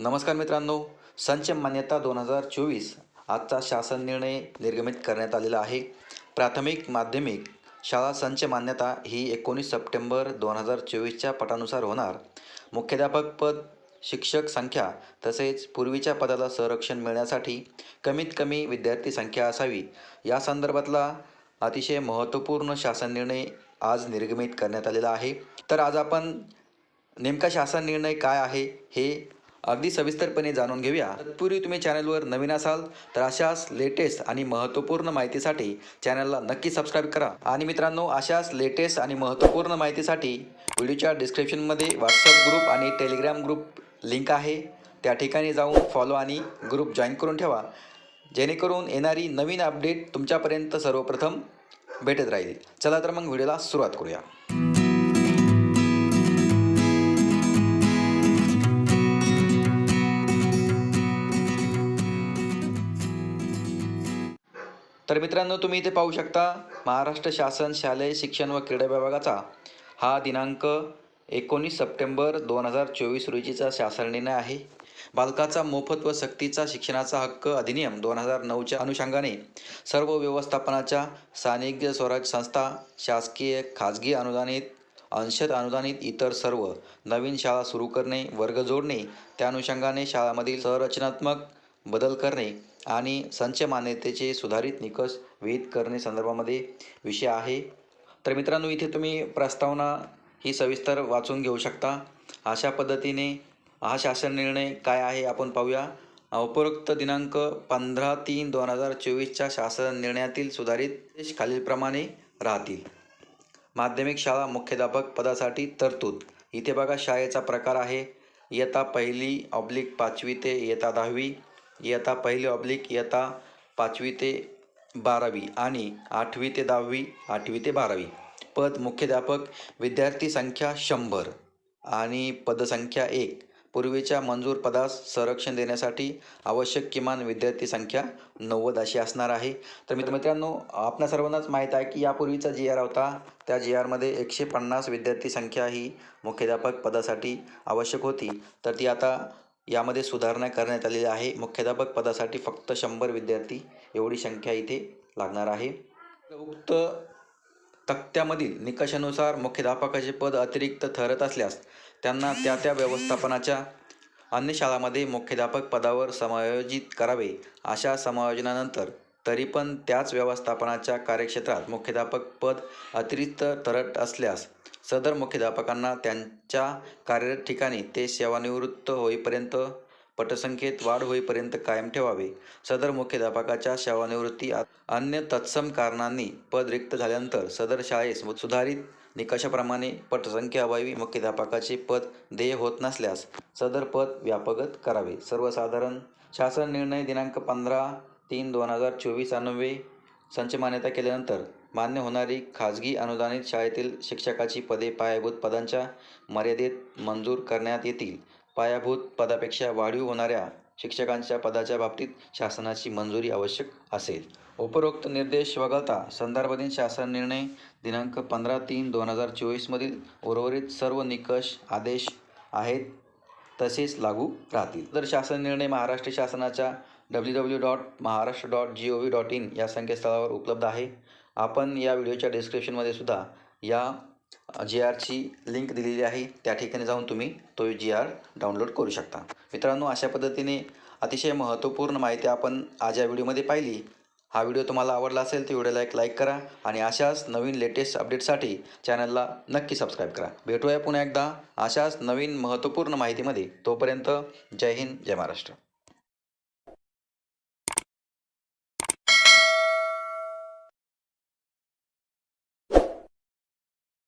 नमस्कार मित्रांनो संच मान्यता दोन हजार चोवीस आजचा शासन निर्णय निर्गमित करण्यात आलेला आहे. प्राथमिक माध्यमिक शाळा संच मान्यता ही एकोणीस सप्टेंबर दोन हजार चोवीसच्या पटानुसार होणार. मुख्याध्यापक पद शिक्षक संख्या तसेच पूर्वीच्या पदाला संरक्षण मिळण्यासाठी कमीत कमी विद्यार्थी संख्या असावी. या संदर्भातला अतिशय महत्त्वपूर्ण शासन निर्णय आज निर्गमित करण्यात आलेला आहे. तर आज आपण नेमका शासन निर्णय काय आहे हे अगदी सविस्तरपणे जाणून घेऊया. तत्पूर्वी तुम्ही चॅनलवर नवीन असाल तर अशाच लेटेस्ट आणि महत्त्वपूर्ण माहितीसाठी चॅनलला नक्की सबस्क्राईब करा. आणि मित्रांनो अशाच लेटेस्ट आणि महत्त्वपूर्ण माहितीसाठी व्हिडिओच्या डिस्क्रिप्शनमध्ये व्हॉट्सअप ग्रुप आणि टेलिग्राम ग्रुप लिंक आहे. त्या ठिकाणी जाऊन फॉलो आणि ग्रुप जॉईन करून ठेवा. जेणेकरून येणारी नवीन अपडेट तुमच्यापर्यंत सर्वप्रथम भेटत राहील. चला तर मग व्हिडिओला सुरुवात करूया. तर मित्रांनो तुम्ही इथे पाहू शकता महाराष्ट्र शासन शालेय शिक्षण व क्रीडा विभागाचा हा दिनांक एकोणीस सप्टेंबर दोन हजार चोवीस रोजीचा शासन निर्णय आहे. बालकाचा मोफत व सक्तीचा शिक्षणाचा हक्क अधिनियम दोन हजार नऊच्या अनुषंगाने सर्व व्यवस्थापनाच्या स्थानिक स्वराज संस्था शासकीय खाजगी अनुदानित अंशत अनुदानित इतर सर्व नवीन शाळा सुरू करणे वर्ग जोडणे त्या अनुषंगाने शाळामधील संरचनात्मक बदल करणे आणि संच मान्यतेचे सुधारित निकष विहित करणे संदर्भामध्ये विषय आहे. तर मित्रांनो इथे तुम्ही प्रस्तावना ही सविस्तर वाचून घेऊ शकता. अशा पद्धतीने हा शासन निर्णय काय आहे आपण पाहूया. उपरोक्त दिनांक पंधरा तीन दोन हजार चोवीसच्या शासन निर्णयातील सुधारित खालीलप्रमाणे राहतील. माध्यमिक शाळा मुख्याध्यापक पदासाठी तरतूद. इथे बघा शाळेचा प्रकार आहे. इयत्ता पहिली ऑब्लिक पाचवी ते इयत्ता दहावी. इयत्ता पहिली ऑब्लिक इयत्ता पाचवी ते बारावी आणि आठवी ते दहावी आठवी ते बारावी. पद मुख्याध्यापक विद्यार्थी संख्या शंभर आणि पदसंख्या एक. पूर्वीच्या मंजूर पदास संरक्षण देण्यासाठी आवश्यक किमान विद्यार्थी संख्या नव्वद अशी असणार आहे. तर मित्र मित्रांनो आपल्या सर्वांनाच माहीत आहे की यापूर्वीचा जी आर होता. त्या जी आरमध्ये एकशे पन्नास विद्यार्थी संख्या ही मुख्याध्यापक पदासाठी आवश्यक होती. तर ती आता यामध्ये सुधारणा करण्यात आलेली आहे. मुख्याध्यापक पदासाठी फक्त शंभर विद्यार्थी एवढी संख्या इथे लागणार आहे. उक्त तक्त्यामधील निकषानुसार मुख्याध्यापकाचे पद अतिरिक्त ठरत असल्यास त्यांना त्या त्या व्यवस्थापनाच्या अन्य शाळामध्ये मुख्याध्यापक पदावर समायोजित करावे अशा समायोजनानंतर तरी पण त्याच व्यवस्थापनाच्या कार्यक्षेत्रात मुख्याध्यापक पद अतिरिक्त ठरत असल्यास सदर मुख्याध्यापकांना त्यांच्या कार्यरत ठिकाणी ते सेवानिवृत्त होईपर्यंत पटसंख्येत वाढ होईपर्यंत कायम ठेवावे. सदर मुख्याध्यापकाच्या सेवानिवृत्ती अन्य तत्सम कारणांनी पद रिक्त झाल्यानंतर सदर शाळेस सुधारित निकषाप्रमाणे पटसंख्याअभावी मुख्याध्यापकाचे पद देय होत नसल्यास सदर पद व्यापगत करावे. सर्वसाधारण शासन निर्णय दिनांक पंधरा तीन दोन हजार चोवीस अन्वये संच मान्यता केल्यानंतर मान्य होणारी खाजगी अनुदानित शाळेतील शिक्षकाची पदे पायाभूत पदांच्या मर्यादेत मंजूर करण्यात येतील. पायाभूत पदापेक्षा वाढीव होणाऱ्या शिक्षकांच्या पदाच्या बाबतीत शासनाची मंजुरी आवश्यक असेल. उपरोक्त निर्देश वगळता संदर्भातील शासन निर्णय दिनांक पंधरा तीन दोन हजार चोवीसमधील उर्वरित सर्व निकष आदेश आहेत तसेच लागू राहतील. तर शासन निर्णय महाराष्ट्र शासनाच्या W W dot Maharashtra dot G O V dot in या संकेतस्थळावर उपलब्ध आहे. आपण या व्हिडिओच्या डिस्क्रिप्शनमध्ये सुद्धा या जी आरची लिंक दिलेली आहे. त्या ठिकाणी जाऊन तुम्ही तो जी आर डाउनलोड करू शकता. मित्रांनो अशा पद्धतीने अतिशय महत्त्वपूर्ण माहिती आपण आज या व्हिडिओमध्ये पाहिली. हा व्हिडिओ तुम्हाला आवडला असेल तर व्हिडिओला एक लाईक करा आणि अशाच नवीन लेटेस्ट अपडेटसाठी चॅनलला नक्की सबस्क्राईब करा. भेटूया पुन्हा एकदा अशाच नवीन महत्त्वपूर्ण माहितीमध्ये. तोपर्यंत जय हिंद जय महाराष्ट्र.